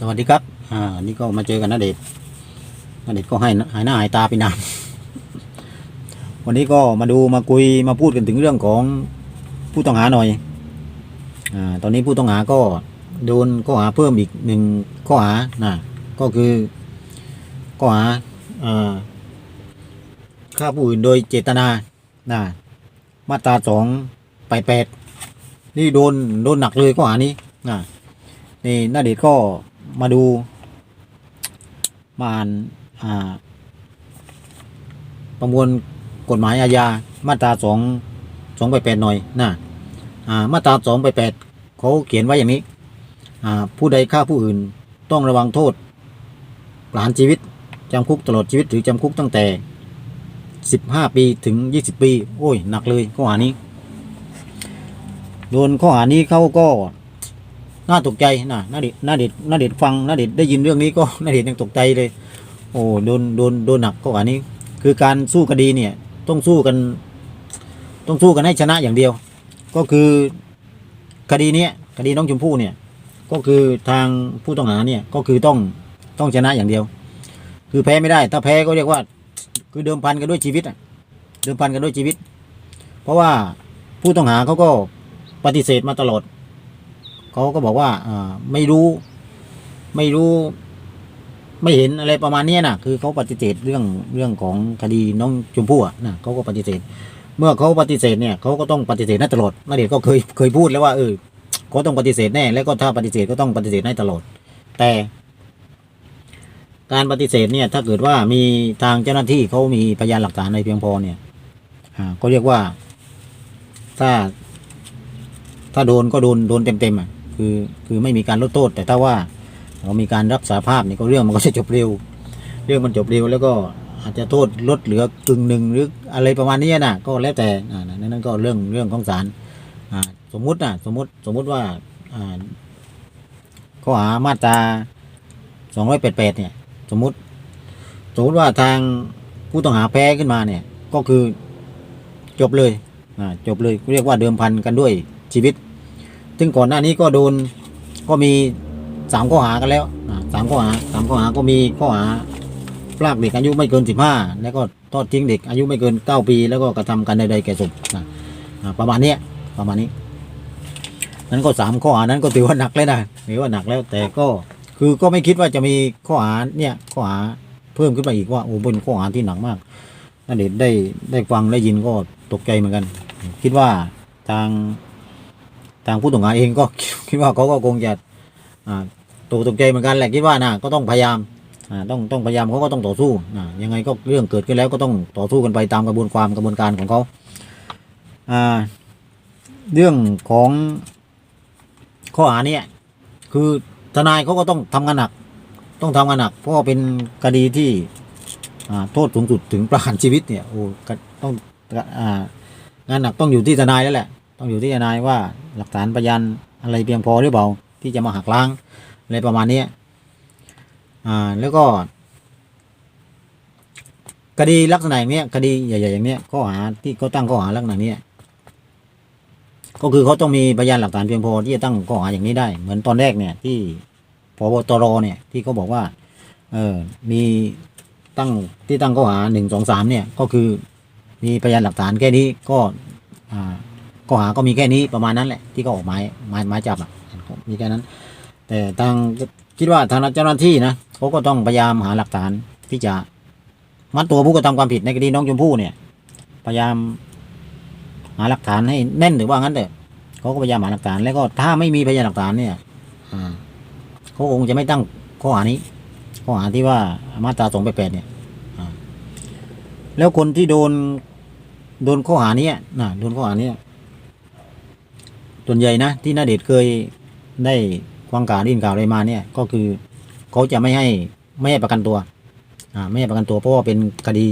สวัสดีครับ อ่า นี่ก็มาเจอกันนะเดชนะเดชน์ก็ให้หายหน้าหายตาไปนาน วันนี้ก็มาดูมาคุยมาพูดกันถึงเรื่องของผู้ต้องหาหน่อย อ่า ตอนนี้ผู้ต้องหาก็โดนข้อหาเพิ่มอีกหนึ่งข้อหา นะ ก็คือข้อหา อ่า ฆ่าผู้อื่นโดยเจตนา นะ มาตราสองแปแปด นี่โดนโดนหนักเลยข้อหานี้ นะนี่นาเดชน์ก็ มาดูมาอ่านประมวลกฎหมายอาญามาตราสองสองไปแปดหน่อยนะอ่ามาตราสองไปแปดเขาเขียนไว้อย่างนี้อ่าผู้ใดฆ่าผู้อื่นต้องระวังโทษประหารชีวิตจำคุกตลอดชีวิตหรือจำคุกตั้งแต่สิบห้าปีถึงยี่สิบปี โอ้ย หนักเลยข้อหานี้ โดนข้อหานี้เขาก็ น่าตกใจนะน่าเด็ดน่าเด็ดน่าเด็ดฟังน่าเด็ดได้ยินเรื่องนี้ก็น่าเด็ดยังตกใจเลย โอ้โดนโดนโดนหนักข้อหานี้ คือการสู้คดีเนี่ย ต้องสู้กัน ต้องสู้กันให้ชนะอย่างเดียว ก็คือคดีเนี้ยคดีน้องชมพู่เนี่ย ก็คือทางผู้ต้องหาเนี่ยก็คือต้องต้องชนะอย่างเดียว คือแพ้ไม่ได้ ถ้าแพ้ก็เรียกว่า คือเดิมพันกันด้วยชีวิตอะเดิมพันกันด้วยชีวิต เพราะว่าผู้ต้องหาเขาก็ปฏิเสธมาตลอด เขาก็บอกว่าอ่าไม่รู้ ไม่รู้ ไม่เห็นอะไรประมาณเนี้นะคือเขาปฏิเสธเรื่องเรื่องของคดีน้องชมพู่อะนะเขาก็ปฏิเสธ เมื่อเขาปฏิเสธเนี่ยเขาก็ต้องปฏิเสธให้ตลอดนาเดชก็เคยเคยพูดแล้วว่าเออเขาต้องปฏิเสธแน่ แล้วก็ถ้าปฏิเสธก็ต้องปฏิเสธให้ตลอด แต่ การปฏิเสธเนี่ย ถ้าเกิดว่ามีทางเจ้าหน้าที่เขามีพยานหลักฐานในเพียงพอเนี่ยอ่าก็เรียกว่าถ้าถ้าโดนก็โดนโดนเต็มเต็มๆอะ คือคือไม่มีการลดโทษ แต่ถ้าว่าเรามีการรับสาภาพนี่ก็เรื่องมันก็จะจบเร็ว เรื่องมันจบเร็วแล้วก็อาจจะโทษลดเหลือกึ่งหนึ่งหรืออะไรประมาณนี้นะก็แล้วแต่อ่านั่นนั่นก็เรื่องเรื่องของศาลอ่าสมมุตินะสมมติสมมุติว่าอ่าข้อหามาตราสองร้อยแปดแปดเนี่ย สมมุติสมมติว่าทางผู้ต้องหาแพ้ขึ้นมาเนี่ย ก็คือจบเลยอ่าจบเลยเรียกว่าเดิมพันกันด้วยชีวิต ซึ่งก่อนหน้านี้ก็โดนก็มีสามข้อหากันแล้วสามข้อหาสามข้อหาก็มีข้อหาพรากเด็กอายุไม่เกินสิบห้าแล้วก็ทอดทิ้งเด็กอายุไม่เกินเก้าปี แล้วก็กระทำการใดๆแก่ศพนะประมาณเนี้ยประมาณนี้ นั้นก็สามข้อหานั้นก็ถือว่าหนักเลยนะถือว่าหนักแล้วแต่ก็คือก็ไม่คิดว่าจะมีข้อหาเนี่ยข้อหาเพิ่มขึ้นมาอีกว่าโอ้เป็นข้อหาที่หนักมากนั่นเด็ดได้ได้ฟังได้ยินก็ตกใจเหมือนกัน คิดว่าทาง ทางผู้ต้องหาเองก็คิดว่าเขาก็คงจะอ่าตกตกใจเหมือนกันแหละคิดว่านะก็ต้องพยายามต้องต้องพยายามเขาก็ต้องต่อสู้ยังไงก็เรื่องเกิดขึ้นแล้วก็ต้องต่อสู้กันไปตามกระบวนความกระบวนการของเขาเรื่องของข้อหาเนี่ยคือทนายเขาก็ต้องทำงานหนัก ต้องทำงานหนัก เพราะเป็นคดีที่โทษสูงสุดถึงประหารชีวิตเนี่ยโอ้ต้องอางานหนักต้องอยู่ที่ทนายแล้วแหละ ต้องอยู่ที่ทนายว่าหลักฐานพยานอะไรเพียงพอหรือเปล่าที่จะมาหักล้างอะไรประมาณนี้อ่าแล้วก็คดีลักษณะอย่างเนี้ยคดีใหญ่ๆอย่างเนี้ยข้อหาที่เขาตั้งข้อหาลักษณะเนี้ยก็คือเขาต้องมีพยานหลักฐานเพียงพอที่จะตั้งข้อหาอย่างนี้ได้ เหมือนตอนแรกเนี่ยที่พบตรเนี่ยที่เขาบอกว่าเออมีตั้งที่ตั้งข้อหาหนึ่งสองสามเนี่ยก็คือมีพยานหลักฐานแค่นี้ก็อ่า ข้อหาก็มีแค่นี้ประมาณนั้นแหละที่เขาออกหมายหมายหมายจับอะมีแค่นั้น แต่ทางคิดว่าทางเจ้าหน้าที่นะเขาก็ต้องพยายามหาหลักฐานที่จะมัดตัวผู้กระทำความผิดในคดีน้องชมพู่เนี่ย พยายามหาหลักฐานให้แน่นหรือว่างั้นเถอะเขาก็พยายามหาหลักฐานแล้วก็ถ้าไม่มีพยานหลักฐานเนี่ยอ่าเขาคงจะไม่ตั้งข้อหานี้ ข้อหาที่ว่ามาตราสองแปดเนี่ยแล้วคนที่โดนโดนข้อหานี้นะโดนข้อหานี้ ส่วนใหญ่นะที่นาเดชเคยได้ฟังข่าวได้ยินข่าวอะไรมาเนี่ยก็คือเขาจะไม่ให้ไม่ให้ประกันตัวอ่าไม่ให้ประกันตัวเพราะว่าเป็นคดี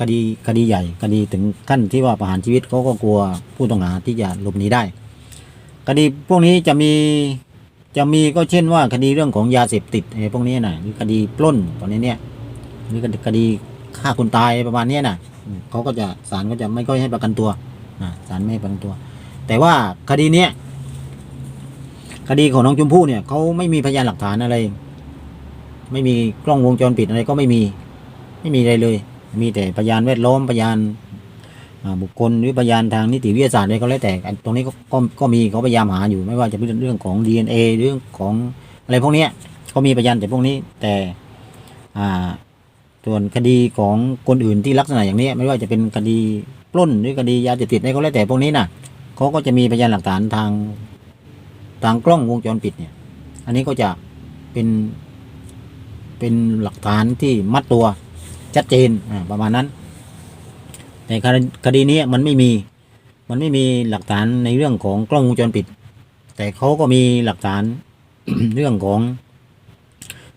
คดีคดีใหญ่คดีถึงขั้นที่ว่าประหารชีวิตเขาก็กลัวผู้ต้องหาที่จะหลบหนีได้ คดีพวกนี้จะมีจะมีก็เช่นว่าคดีเรื่องของยาเสพติดไอ้พวกนี้นะหรือคดีปล้นตอนนี้เนี่ยหรือคดีฆ่าคนตายประมาณนี้นะเขาก็จะศาลก็จะไม่ค่อยให้ประกันตัวอ่าศาลไม่ให้ประกันตัว แต่ว่าคดีเนี้ยคดีของน้องชมพู่เนี่ยเขาไม่มีพยานหลักฐานอะไร ไม่มีกล้องวงจรปิดอะไรก็ไม่มี ไม่มีอะไรเลย มีแต่พยานแวดล้อมพยานบุคคลหรือพยานทางนิติวิทยาศาสตร์อะไรก็แล้วแต่ตรงนี้ก็ก็ก็มีเขาพยายามหาอยู่ ไม่ว่าจะเป็นเรื่องของ DNA เรื่องของอะไรพวกนี้ก็มีพยานแต่พวกนี้แต่ส่วนคดีของคนอื่นที่ลักษณะอย่างนี้ ไม่ว่าจะเป็นคดีปล้นหรือคดียาเสพติดอะไรก็แล้วแต่พวกนี้น่ะ เขาก็จะมีพยานหลักฐานทางทางกล้องวงจรปิดเนี่ย อันนี้ก็จะเป็นเป็นหลักฐานที่มัดตัวชัดเจนประมาณนั้น แต่คดีคดีนี้มันไม่มีมันไม่มีหลักฐานในเรื่องของกล้องวงจรปิด แต่เขาก็มีหลักฐานเรื่องของ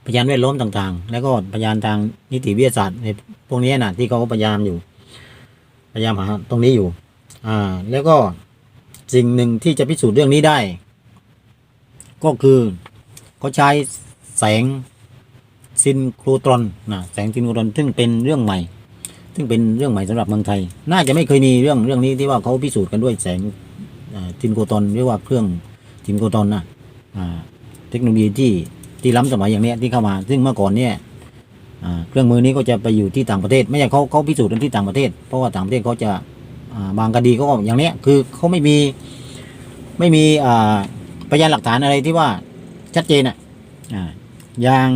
พยานแวดล้อมต่างๆ แล้วก็พยานทางนิติวิทยาศาสตร์ในพวกนี้นะที่เขาพยายามอยู่ พยายามหาตรงนี้อยู่ อ่า แล้วก็ สิ่งหนึ่งที่จะพิสูจน์เรื่องนี้ได้ ก็คือเขาใช้แสงซินโครตรอนนะแสงซินโครตรอนซึ่งเป็นเรื่องใหม่ ซึ่งเป็นเรื่องใหม่สำหรับเมืองไทย น่าจะไม่เคยมีเรื่องเรื่องนี้ที่ว่าเขาพิสูจน์กันด้วยแสงซินโครตรอนหรือว่าเครื่องซินโครตรอนนะเทคโนโลยีที่ที่ล้ำสมัยอย่างนี้ที่เข้ามา ซึ่งเมื่อก่อนเนี่ยเครื่องมือนี้ก็จะไปอยู่ที่ต่างประเทศ ไม่ใช่เขาเขาพิสูจน์กันที่ต่างประเทศ เพราะว่าต่างประเทศเขาจะ บางคดีก็อย่างเนี้ยคือเขาไม่มีไม่มีพยานหลักฐานอะไรที่ว่าชัดเจนอะอย่าง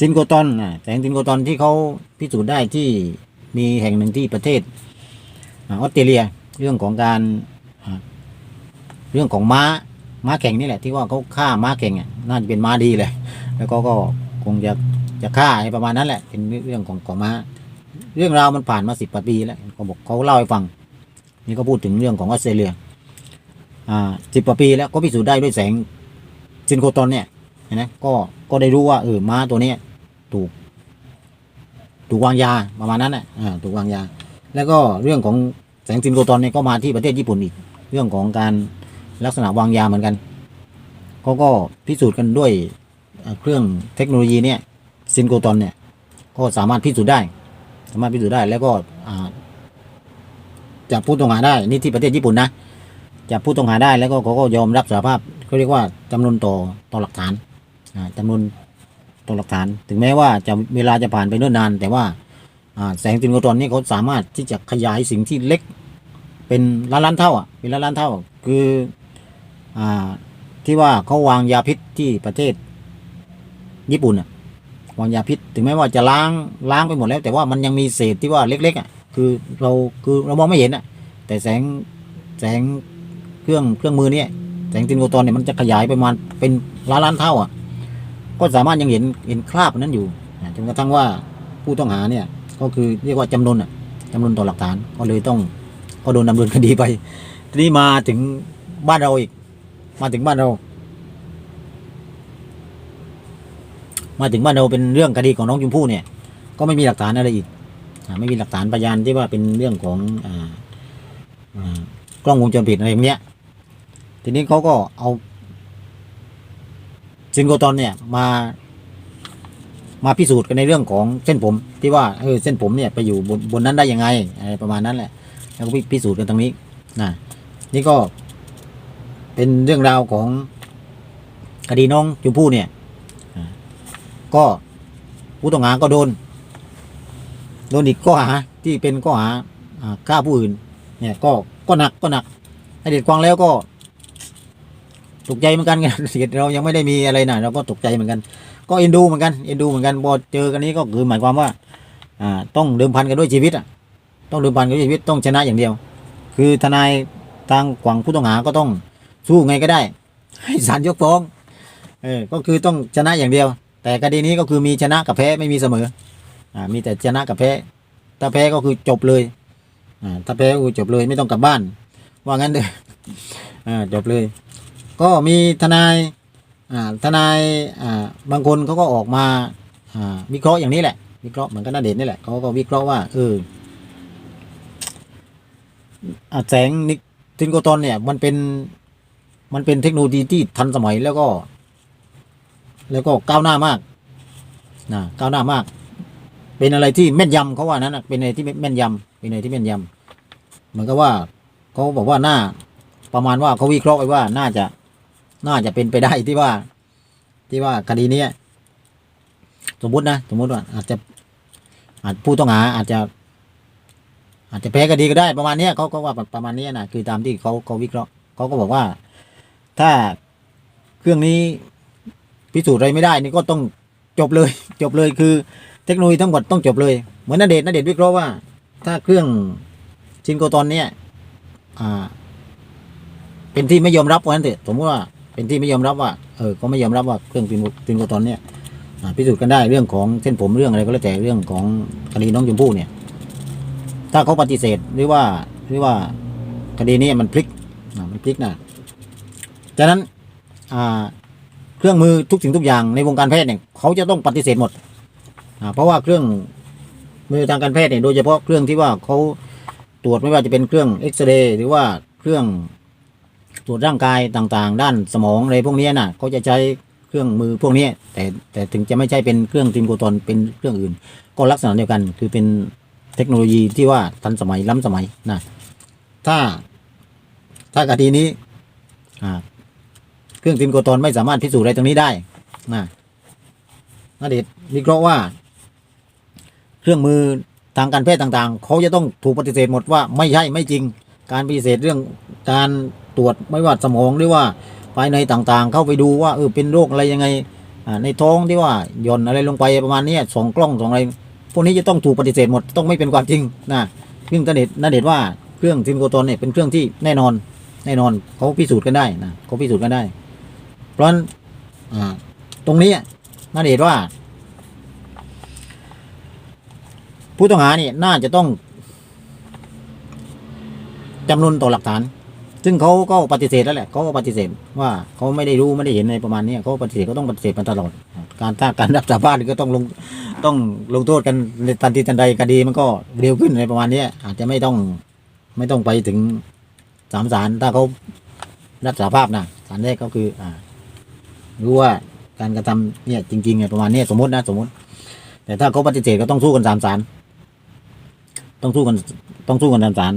ซินโครตอนแสงซินโครตอนที่เขาพิสูจน์ได้ที่มีแห่งหนึ่งที่ประเทศออสเตรเลียเรื่องของการเรื่องของม้าม้าแข่งนี่แหละ ที่ว่าเขาฆ่าม้าแข่งน่าจะเป็นม้าดีเลย แล้วก็ก็คงจะจะฆ่าประมาณนั้นแหละเป็นเรื่องของของม้า เรื่องราวมันผ่านมาสิบปีแล้วเขาบอกเขาเล่าให้ฟัง นี่ก็พูดถึงเรื่องของออสเตรเลียอ่าสิบปีแล้วก็พิสูจน์ได้ด้วยแสงซินโครตอนเนี่ยนไหมก็ก็ได้รู้ว่าเออม้าตัวนี้ถูก ถูกวางยาประมาณนั้นแหละอ่าถูกวางยา แล้วก็เรื่องของแสงซินโครตอนเนี่ยก็มาที่ประเทศญี่ปุ่นอีก เรื่องของการลักษณะวางยาเหมือนกันเขาก็พิสูจน์กันด้วยเครื่องเทคโนโลยีเนี่ยซินโกรตอนเนี่ยก็สามารถพิสูจน์ได้ สามารถพิสูจน์ได้แล้วก็จับผู้ต้องหาได้นี่ที่ประเทศญี่ปุ่นนะจับผู้ต้องหาได้แล้วก็เขาก็ยอมรับสารภาพเขาเรียกว่าจำนวนต่อต่อหลักฐานจำนวนต่อหลักฐาน ถึงแม้ว่าจะเวลาจะผ่านไปเนิ่นนาน แต่ว่าแสงซินโกรตอนนี่เขาสามารถที่จะขยายสิ่งที่เล็กเป็นล้านล้านเท่าอะเป็นล้านล้านเท่าคืออ่าที่ว่าเขาวางยาพิษที่ประเทศญี่ปุ่นอะ วางยาพิษ ถึงแม้ว่าจะล้างล้างไปหมดแล้ว แต่ว่ามันยังมีเศษที่ว่าเล็กๆอะคือเราคือเรามองไม่เห็นอะ แต่แสงแสงเครื่องเครื่องมือเนี่ยแสงตินโกตอนเนี่ยมันจะขยายไประมาณเป็นล้านล้านเท่าอะ ก็สามารถยังเห็นเห็นคราบนั้นอยู่จนกระทั่งว่าผู้ต้องหาเนี่ยก็คือเรียกว่าจำนวนอะจำนวนต่อหลักฐานก็เลยต้องก็โดนดำเนินคดีไป ทีนี้มาถึงบ้านเราอีก มาถึงบ้านเรา มาถึงบ้านเราเป็นเรื่องคดีของน้องชมพู่เนี่ย ก็ไม่มีหลักฐานอะไรอีกไม่มีหลักฐานพยานที่ว่าเป็นเรื่องของกล้องวงจรปิดอะไรอย่างเงี้ย ทีนี้เขาก็เอาซินโกตอนเนี่ยมา มาพิสูจน์กันในเรื่องของเส้นผม ที่ว่าเออเส้นผมเนี่ยไปอยู่บนบนนั้นได้ยังไงอะไรประมาณนั้นแหละ แล้วก็พิสูจน์กันตรงนี้นะนี่ก็เป็นเรื่องราวของคดีน้องชมพู่เนี่ย ก็ผู้ต้องหาก็โดน โดนอีกข้อหาที่เป็นข้อหาฆ่าผู้อื่น เนี่ยก็ก็หนักก็หนักไอเด็ดควางแล้วก็ตกใจเหมือนกันเด็ดเรายังไม่ได้มีอะไรนะเราก็ตกใจเหมือนกัน ก็เอ็นดูเหมือนกันเอ็นดูเหมือนกันพอเจอกันนี้ก็คือหมายความว่าอ่าต้องเดิมพันกันด้วยชีวิตอะต้องเดิมพันกันด้วยชีวิตต้องชนะอย่างเดียว คือทนายทางฝั่งผู้ต้องหาก็ต้องสู้ไงก็ได้ ให้ศาลยกฟ้องเออก็คือต้องชนะอย่างเดียว แต่คดีนี้ก็คือมีชนะกับแพ้ไม่มีเสมออ่ามีแต่ชนะกับแพ้ ถ้าแพ้ก็คือจบเลยอ่าถ้าแพ้ก็คือจบเลยไม่ต้องกลับบ้าน ว่างั้นเด้ออ่าจบเลย ก็มีทนายอ่าทนายอ่าบางคนเขาก็ออกมาอ่าวิเคราะห์อย่างนี้แหละวิเคราะห์เหมือนกันนาเดชน์นี่แหละเขาก็วิเคราะห์ว่าเอออแสงนิทินโกตอนเนี่ยมันเป็นมันเป็นเทคโนโลยีที่ทันสมัยแล้วก็ แล้วก็ก้าวหน้ามากนะก้าวหน้ามาก เป็นอะไรที่แม่นยำเขาว่านั้นนะเป็นอะไรที่แม่นยำเป็นอะไรที่แม่นยำเหมือนกับว่าเขาบอกว่าหน้า ประมาณว่าเขาวิเคราะห์ไว้ว่าน่าจะน่าจะเป็นไปได้ที่ว่า ที่ว่าคดีเนี้ยสมมตินะสมมติว่า อาจจะ อาจผู้ต้องหาอาจจะ อาจจะแพ้คดีก็ได้ประมาณนี้เขาก็ว่าประมาณนี้นะคือตามที่เขาเขาวิเคราะห์เขาก็บอกว่า ถ้าเครื่องนี้ พิสูจน์อะไรไม่ได้นี่ก็ต้องจบเลย จบเลยคือเทคโนโลยีทั้งหมดต้องจบเลย เหมือนนเดชน์นเดชน์วิเคราะห์ว่า ถ้าเครื่องชินโกตอนเนี้ยอ่าเป็นที่ไม่ยอมรับว่างั้นเถอะสมมติว่าเป็นที่ไม่ยอมรับว่าเออก็ไม่ยอมรับว่าเครื่องชินโกชินโกตอนเนี้ยพิสูจน์กันได้เรื่องของเส้นผมเรื่องอะไรก็แล้วแต่เรื่องของคดีน้องชมพู่เนี่ย ถ้าเขาปฏิเสธหรือว่าหรือว่าคดีนี้มันพลิกอ่ามันพลิกนะฉะนั้นอ่า เครื่องมือทุกสิ่งทุกอย่างในวงการแพทย์เนี่ยเขาจะต้องปฏิเสธหมดเพราะว่าเครื่องมือทางการแพทย์เนี่ยโดยเฉพาะเครื่องที่ว่าเขาตรวจไม่ว่าจะเป็นเครื่องเอ็กซเรย์หรือว่าเครื่องตรวจร่างกายต่างๆ ด้านสมองอะไรพวกนี้ยน่ะเขาจะใช้เครื่องมือพวกนี้แต่แต่ถึงจะไม่ใช่เป็นเครื่องติมโกตอนเป็นเครื่องอื่น ก็ลักษณะเดียวกัน คือเป็นเทคโนโลยีที่ว่าทันสมัยล้ำสมัยนะถ้าถ้าคดีนี้อ่า เครื่องติมโกตอนไม่สามารถพิสูจน์อะไรตรงนี้ได้นะนเดชน์วิเคราะห์ว่า เครื่องมือทางการแพทย์ต่างๆ เขาจะต้องถูกปฏิเสธหมดว่าไม่ใช่ไม่จริง การปฏิเสธเรื่องการตรวจไม่ว่าสมองหรือว่าภายในต่างๆ เข้าไปดูว่าเออเป็นโรคอะไรยังไงในท้องที่ว่าย่อนอะไรลงไปประมาณนี้สองกล้องสองอะไรพวกนี้จะต้องถูกปฏิเสธหมดต้องไม่เป็นความจริงนะซึ่งนเดชน์นาเดชน์ว่าเครื่องซินโกตอนเนี่ยเป็นเครื่องที่แน่นอนแน่นอนเขาพิสูจน์กันได้นะเขาพิสูจน์กันได้ เพราะนั้นตรงนี้น่าเดชน์ว่า ผู้ต้องหานี่น่าจะต้องจำนวนต่อหลักฐาน ซึ่งเขาก็ปฏิเสธแล้วแหละเขาก็ปฏิเสธว่าเขาไม่ได้รู้ไม่ได้เห็นในประมาณนี้เขาปฏิเสธก็ต้องปฏิเสธมาตลอด การถ้าการรับสารภาพก็ต้องลงต้องลงโทษกันในทันทีทันใดคดีมันก็เร็วขึ้นในประมาณนี้อาจจะไม่ต้องไม่ต้องไปถึงสามศาลถ้าเขารับสารภาพนะศาลแรกก็คืออ่า รู้ว่าการกระทำเนี่ยจริงๆเนี่ยประมาณนี้สมมตินะสมมติ แต่ถ้าเขาปฏิเสธก็ต้องสู้กันสามศาลต้องสู้กันต้องสู้กันสามศาล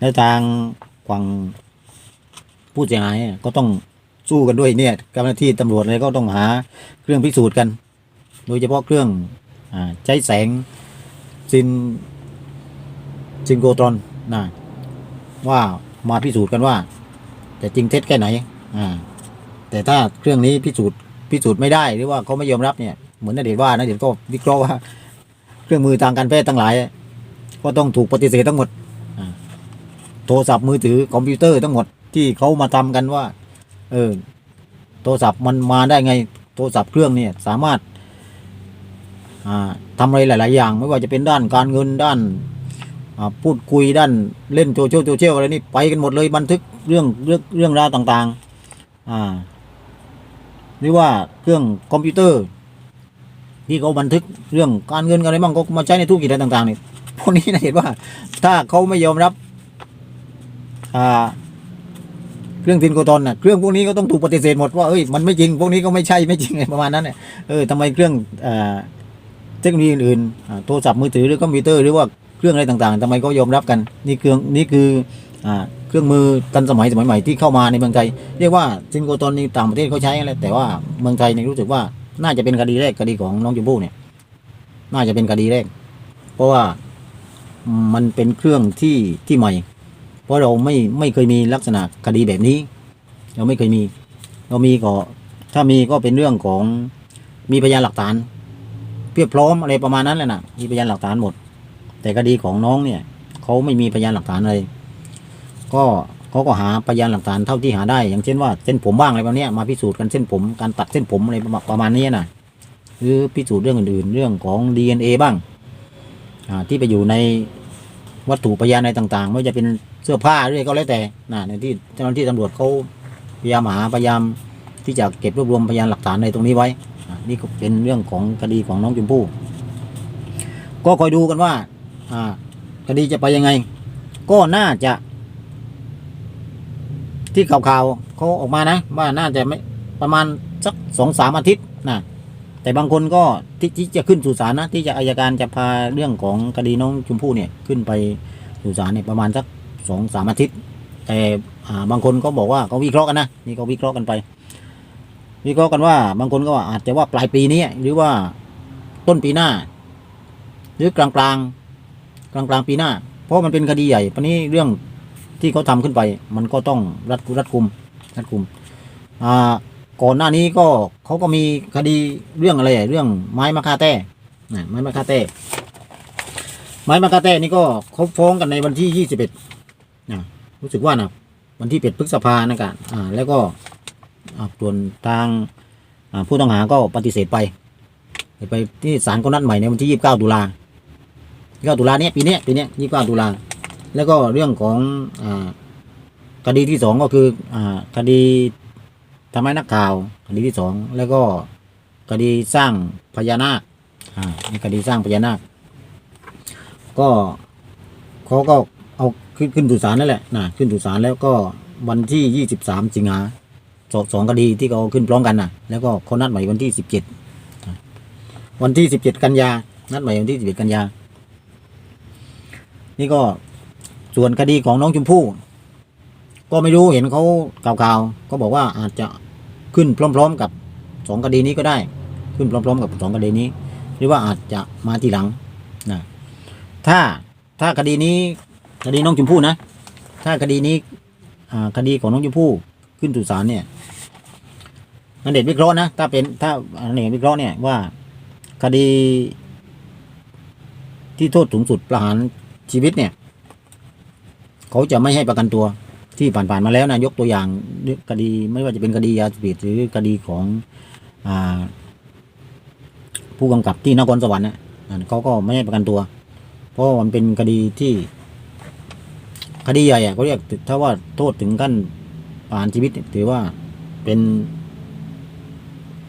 และทางฝั่งผู้เสียหายก็ต้องสู้กันด้วยเนี่ยเจ้าหน้าที่ตำรวจอะไรก็ต้องหาเครื่องพิสูจน์กัน โดยเฉพาะเครื่องอใช้แสงซินซินโกตรอนนะว่ามาพิสูจน์กันว่า แต่จริงเท็จแค่ไหนอ่า แต่ถ้าเครื่องนี้พิสูจน์พิสูจน์ไม่ได้หรือว่าเขาไม่ยอมรับเนี่ยเหมือนนเดชว่านะเดี๋ยวก็วิเคราะห์ว่า เครื่องมือทางการแพทย์ทั้งหลาย ก็ต้องถูกปฏิเสธทั้งหมดโทรศัพท์มือถือคอมพิวเตอร์ทั้งหมดที่เขามาทำกันว่า เออ โทรศัพท์มันมาได้ไง โทรศัพท์เครื่องเนี่ยสามารถอ่าทำอะไรหลาย ๆ อย่าง ไม่ว่าจะเป็นด้านการเงินด้านพูดคุยด้านเล่นโซเชียลโซเชียลอะไรนี่ไปกันหมดเลยบันทึกเรื่องเรื่องเรื่องราวต่าง ๆ อ่า หรือว่าเครื่องคอมพิวเตอร์ ที่เขาบันทึกเรื่องการเงินอะไรบ้างก็มาใช้ในธุรกิจอะไรต่างๆนี่พวกนี้นะเห็นว่าถ้าเขาไม่ยอมรับอ่าเครื่องทินโกตอนน่ะเครื่องพวกนี้ก็ต้องถูกปฏิเสธหมดว่าเอ้ยมันไม่จริงพวกนี้ก็ไม่ใช่ไม่จริงอะไรประมาณนั้นเนี่ยเออทำไมเครื่องอ่าเทคโนโลยีอื่นๆอ่าโทรศัพท์มือถือหรือคอมพิวเตอร์หรือว่าเครื่องอะไรต่างๆทำไมเขายอมรับกัน นี่เครื่องนี่คืออ่า เครื่องมือทันสมัยสมัยใหม่ที่เข้ามาในเมืองไทยเรียกว่าซินโกตอนนี่ต่างประเทศเขาใช้อะไรแต่ว่าเมืองไทยเนี่ยรู้สึกว่าน่าจะเป็นคดีแรกคดีของน้องชมพู่เนี่ย น่าจะเป็นคดีแรก เพราะว่ามันเป็นเครื่องที่ที่ใหม่ เพราะเราไม่ไม่เคยมีลักษณะคดีแบบนี้ เราไม่เคยมี เรามีก็ถ้ามีก็เป็นเรื่องของมีพยานหลักฐานเพียบพร้อมอะไรประมาณนั้นแหละนะมีพยานหลักฐานหมด แต่คดีของน้องเนี่ยเขาไม่มีพยานหลักฐานเลย ก็เขาก็หาพยานหลักฐานเท่าที่หาได้ อย่างเช่นว่าเส้นผมบ้างอะไรแบบนี้มาพิสูจน์กันเส้นผมการตัดเส้นผมอะไรประมาณนี้นะหรือพิสูจน์เรื่องอื่นๆ เรื่องของ DNA บ้างอ่าที่ไปอยู่ในวัตถุพยานอะไรต่างๆไม่ว่าจะเป็นเสื้อผ้าหรือะไรก็แล้วแต่นะในที่เจ้าหน้าที่ตำรวจเขาพยายามหาพยายามที่จะเก็บรวบรวมพยานหลักฐานในตรงนี้ไว้นี่ก็เป็นเรื่องของคดีของน้องชมพู่ก็คอยดูกันว่าคดีจะไปยังไง ก็น่าจะ ที่ข่าวๆเขาออกมานะ ว่าน่าจะไม่ประมาณสักสองสามอาทิตย์นะแต่บางคนก็ที่ที่จะขึ้นสู่ศาลนะ ที่จะอายการจะพาเรื่องของคดีน้องชมพู่เนี่ยขึ้นไปสู่ศาลเนี่ยประมาณสักสองสามอาทิตย์ แต่บางคนก็บอกว่าเขาวิเคราะห์กันนะนี่เขาวิเคราะห์กันไป วิเคราะห์กันว่า บางคนก็ว่าอาจจะว่าปลายปีนี้หรือว่าต้นปีหน้า หรือกลางกลางกลางกลางปีหน้า เพราะมันเป็นคดีใหญ่ปนี้เรื่อง ที่เขาทำขึ้นไป มันก็ต้องรัดรัดกุมรัดกุมอ่าก่อนหน้านี้ก็เขาก็มีคดีเรื่องอะไรเรื่องไม้มะค่าแต้นะไม้มะค่าแต้ ไม้มะค่าแต้นี่ก็เขาฟ้องกันในวันที่ยี่สิบเอ็ดนะรู้สึกว่านะวันที่เป็ดพฤษภานะกันอ่า แล้วก็ส่วนทางผู้ต้องหาก็ปฏิเสธไป ไปที่ศาลก็นัดใหม่ในวันที่ยี่สิบเก้าตุลายี่สิบเก้าตุลาเนี้ยปีเนี้ยปีเนี้ยยี่สิบเก้าตุลา แล้วก็เรื่องของอคดีที่สองก็คืออคดีทำให้นักข่าวคดีที่สองแล้วก็คดีสร้างพญานาคในคดีสร้างพญานาค ก็เขาก็เอาขึ้นขึ้นสู่ศาลนั่นแหละนะขึ้นสู่ศาลแล้วก็วันที่ยี่สิบสามสิงหาสองสองคดีที่เขาขึ้นพร้อมกันนะแล้วก็เขานัดใหม่วันที่สิบเจ็ดวันที่สิบเจ็ดกันยานัดหมายวันที่สิบเจ็ดกันยานี่ก็ ส่วนคดีของน้องชมพู่ ก็ไม่รู้เห็นเขากล่าวๆก็บอกว่าอาจจะขึ้นพร้อม ๆ กับสองคดีนี้ก็ได้ ขึ้นพร้อม ๆ กับสองคดีนี้ หรือว่าอาจจะมาทีหลังนะถ้าถ้าคดีนี้คดีน้องชมพู่นะ ถ้าคดีนี้คดีของน้องชมพู่ขึ้นสู่ศาลเนี่ยนันเดชวิเคราะห์นะถ้าเป็นถ้านันเดชวิเคราะห์เนี่ยว่าคดีที่โทษสูงสุดประหารชีวิตเนี่ย เขาจะไม่ให้ประกันตัวที่ผ่านๆมาแล้วนะยกตัวอย่างคดีไม่ว่าจะเป็นคดียาเสพติดหรือคดีของอผู้กำกับที่นครสวรรค์นะอ่าเขาก็ไม่ให้ประกันตัว เพราะมันเป็นคดีที่ คดีใหญ่เขาเรียกถ้าว่าโทษถึงขั้นประหารชีวิตถือว่าเป็น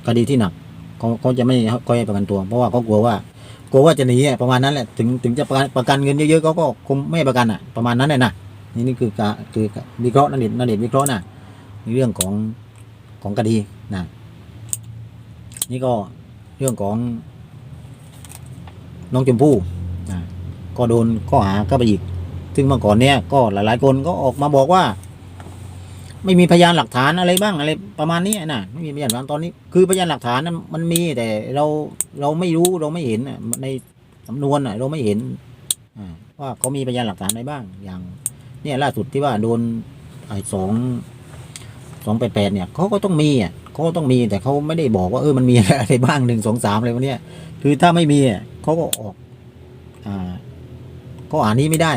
คดีที่หนักเขาเขาจะไม่ค่อยให้ประกันตัว เพราะว่าเขากลัวว่ากลัวว่าจะหนีประมาณนั้นแหละถึงถึงจะประกันประกันเงินเยอะๆเขาก็คงไม่ประกันอะ ประมาณนั้นเลยนะ นี่นี่คือกะคือวิเคราะห์นั่นเองนั่นเองวิเคราะห์นะในเรื่องของของคดีนะนี่ก็เรื่องของน้องชมพู่นะก็โดนข้อหาก็ไปอีก ซึ่งเมื่อก่อนเนี้ยก็หลาย ๆ คนก็ออกมาบอกว่า ไม่มีพยานหลักฐานอะไรบ้างอะไรประมาณนี้นะไม่มีพยานหลักฐานตอนนี้ คือพยานหลักฐานนั้นมันมีแต่เราเราไม่รู้เราไม่เห็นในสำนวนเราไม่เห็นว่าเขามีพยานหลักฐานอะไรบ้างอย่าง เนี่ยล่าสุดที่ว่าโดนไอ้สองสองแปดแปดเนี่ยเขาก็ต้องมีอะเขาก็ต้องมีแต่เขาไม่ได้บอกว่าเออมันมีอะไรบ้างหนึ่งสองสามอะไรพวกนี้ยคือถ้าไม่มีอะเขาก็ออก อ่าข้อหานี้ไม่ได้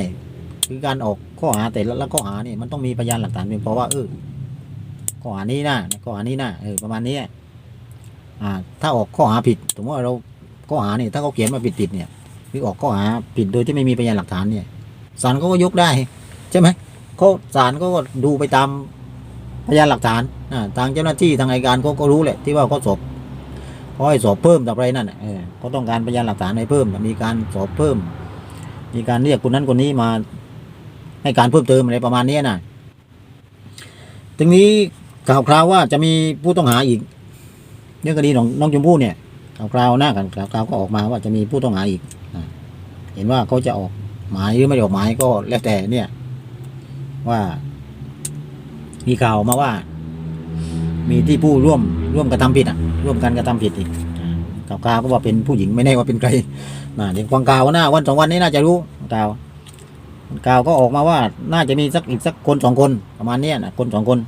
คือการออกข้อหาแต่ละละข้อหาเนี่ยมันต้องมีพยานหลักฐานเพียงพอว่าเออข้อหานี้นะข้อหานี้นะเออประมาณนี้อ่า ถ้าออกข้อหาผิดสมมติว่าเราข้อหาเนี่ยถ้าเขาเขียนมาผิดผิดเนี่ยหรือออกข้อหาผิดโดยที่ไม่มีพยานหลักฐานเนี่ยศาลเขาก็ยกได้ ใช่ไหมเขาศาลก็ดูไปตามพยานหลักฐานอ่าทางเจ้าหน้าที่ทางอัยการเขาก็รู้แหละที่ว่าเขาสอบเขาให้สอบเพิ่มต่อไปนั่นน่ะเออเขาต้องการพยานหลักฐานให้เพิ่ม มีการสอบเพิ่ม มีการเรียกคนนั้นคนนี้มา ให้การเพิ่มเติมอะไรประมาณนี้นะทีนี้ข่าวคราวว่าจะมีผู้ต้องหาอีกเรื่องคดีของน้องชมพู่เนี่ยข่าวคราวหน้ากันข่าวคราวก็ออกมาว่าจะมีผู้ต้องหาอีกเห็นว่าเขาจะออกหมายหรือไม่ออกหมายก็แล้วแต่เนี่ย ว่า มีข่าวมาว่า มีที่ผู้ร่วมร่วมกระทำผิดอะ ร่วมกันกระทำผิดอีกข่าวคราก็ว่าเป็นผู้หญิงไม่แน่ว่าเป็นใครนะเดี๋ยวฟังข่าวหน้าวันสองวันนี้น่าจะรู้ข่าวข่าวก็ออกมาว่า น่าจะมีสักอีกสักคนสองคนประมาณนี้นะคนสองคน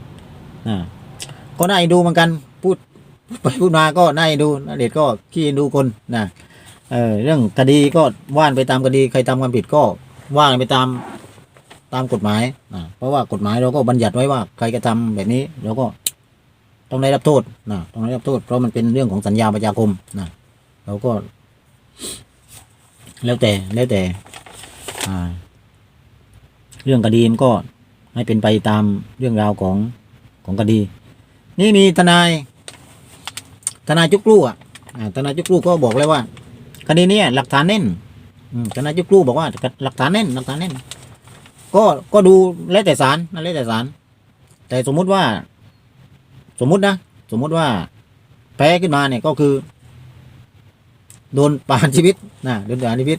นะก็น่าดูเหมือนกัน พูดไปพูดมาก็น่าดูนาเดชน์ก็ขี้ดูคนนะเออเรื่องคดีก็ว่านไปตามคดีใครทำความผิดก็ว่านไปตาม ตามกฎหมายนะเพราะว่ากฎหมายเราก็บัญญัติไว้ว่าใครกระทำแบบนี้เราก็ต้องได้รับโทษนะต้องได้รับโทษ เพราะมันเป็นเรื่องของสัญญาประชาคมนะเราก็ แล้วแต่แล้วแต่อ่าเรื่องคดีมันก็ให้เป็นไปตามเรื่องราวของของคดี นี่มีทนาย ทนายจุกลูกอะทนายจุกลูกก็บอกเลยว่าคดีนี้หลักฐานแน่นทนายจุกลูกบอกว่าหลักฐานแน่นหลักฐานแน่น ก็ก็ดูแล้วแต่ศาลนั่นแล้วแต่ศาลแต่สมมุติว่า สมมุตินะสมมุติว่า แพ้ขึ้นมาเนี่ยก็คือ โดนประหารชีวิตนะโดนประหารชีวิต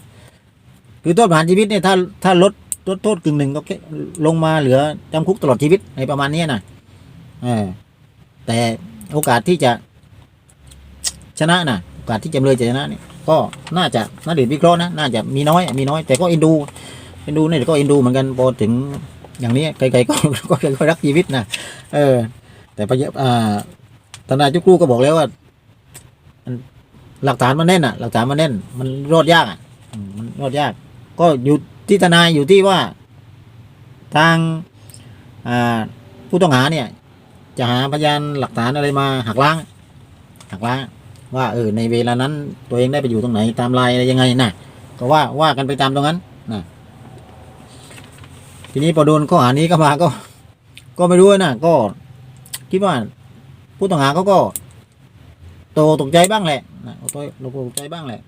คือโทษประหารชีวิตเนี่ยถ้าถ้าลดลดโทษกึ่งหนึ่งก็แค่ลงมาเหลือจำคุกตลอดชีวิตในประมาณนี้นะเออแต่โอกาสที่จะชนะนะโอกาสที่จำเลยจะชนะเนี่ยก็น่าจะน่าเด็ดวิเคราะห์นะน่าจะมีน้อยมีน้อย แต่ก็เอ็นดู เอ็นดูเนี่ยก็เอ็นดูเหมือนกันพอถึงอย่างนี้ใครๆก็ก็ก็รักชีวิตนะเออ แต่พะเยอ่าทนายจุกรูก็บอกแล้วว่าหลักฐานมันแน่นอะ หลักฐานมันแน่น มันรอดยากอะมันรอดยาก ก็อยู่ที่ทนายอยู่ที่ว่า ทางผู้ต้องหาเนี่ย จะหาพยานหลักฐานอะไรมาหักล้างหักล้าง ว่าเออในเวลานั้น ตัวเองได้ไปอยู่ตรงไหนตามลายอะไรยังไงนะก็ว่าว่ากันไปตามตรงนั้นนะ ทีนี้พอโดนข้อหานี้ก็มาก็ ก็ไม่รู้นะก็คิดว่าผู้ต้องหาเขาก็ โตตกใจบ้างแหละนะโตตกใจบ้างแหละ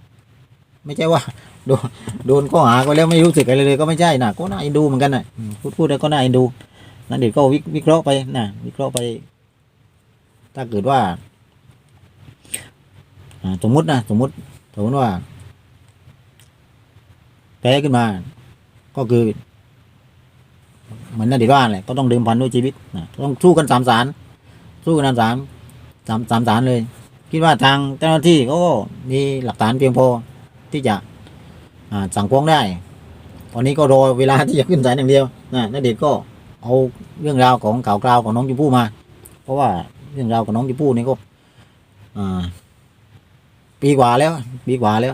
ไม่ใช่ว่า โดนโดนข้อหาก็แล้วไม่รู้สึกอะไรเลยก็ไม่ใช่นะก็น่าเอ็นดูเหมือนกันนะพูดพูดแล้วก็น่าเอ็นดูนั่นเด็กก็วิเคราะห์ไปนะวิเคราะห์ไป ถ้าเกิดว่าสมมตินะสมมติสมมติว่าแพ้ขึ้นมา ก็คือ เหมือนนั่นเด็กว่าแหละก็ต้องเดิมพันด้วยชีวิตนะต้องสู้กันสามสารสู้กันสามสามสามสามสารเลย คิดว่าทางเจ้าหน้าที่เขาก็มีหลักฐานเพียงพอที่จะสั่งฟ้องได้ ตอนนี้ก็รอเวลาที่จะขึ้นศาลอย่างเดียวนะนัเดชน์ก็เอาเรื่องราวของข่าวคราวของน้องชมพู่มา เพราะว่าเรื่องราวของน้องชมพู่นี่ก็ปีกว่าแล้ว ปีกว่าแล้ว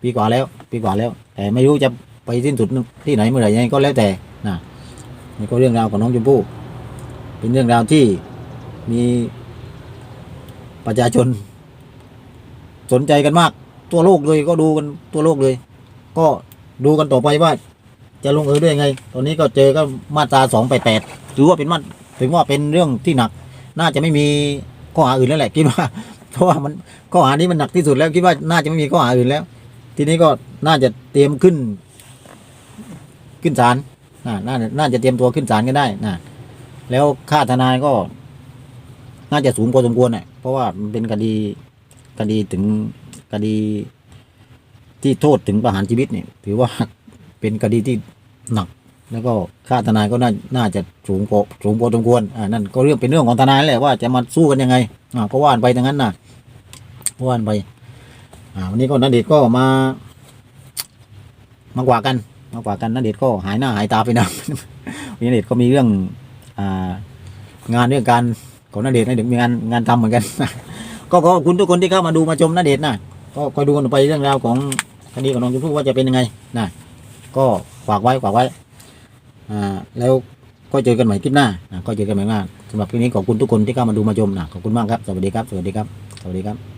ปีกว่าแล้ว ปีกว่าแล้ว แต่ไม่รู้จะ ไปสิ้นสุดที่ไหนเมื่อไหร่ยังไงก็แล้วแต่นะนี่ก็เรื่องราวของน้องชมพู่เป็นเรื่องราวที่มีประชาชน สนใจกันมากทั่วโลกเลยก็ดูกันทั่วโลกเลย ก็ดูกันต่อไปว่า จะลงเอยด้วยยังไง ตอนนี้ก็เจอก็มาตราสองแปดแปดถือว่าเป็นมาถึงว่าเป็นเรื่องที่หนัก น่าจะไม่มีข้อหาอื่นแล้วแหละคิดว่าเพราะว่ามันข้อหานี้มันหนักที่สุดแล้วคิดว่าน่าจะไม่มีข้อหาอื่นแล้ว ทีนี้ก็น่าจะเตรียมขึ้น ขึ้นศาลน่าน่าน่าจะเตรียมตัวขึ้นศาลกันได้นะแล้วค่าทนายก็ น่าจะสูงพอสมควรน่ะเพราะว่ามันเป็นคดีคดีถึงคดีที่โทษถึงประหารชีวิตเนี่ยถือว่าเป็นคดีที่หนัก แล้วก็ค่าทนายก็น่าน่าจะสูงพอสูงพอสมควรอ่านั่นก็เรื่องเป็นเรื่องของทนายแหละว่าจะมาสู้กันยังไงอ่าก็ว่านไปอย่างนั้นนะว่านไป อ่า วันนี้ก็นันเดชน์ก็มา มากว่ากัน มากกว่ากันนเดชก็หายหน้าหายตาไปนะวันนี้นันเดชก็มีเรื่ององานเรื่องการของนเดชน์นันเดชมีงานงานทำเหมือนกันก็ขอบคุณทุกคนที่เข้ามาดูมาชมนเดชนะก็คอยดูกันไปเรื่องราวของคดีของน้องชมพู่ว่าจะเป็นยังไงนะก็ฝากไว้ฝากไว้แล้วก็เจอกันใหม่คลิปหน้าก็เจอกันใหม่มากสำหรับคลิปนี้ขอบคุณทุกคนที่เข้ามาดูมาชมนะขอบคุณมากครับสวัสดีครับ สวัสดีครับ สวัสดีครับ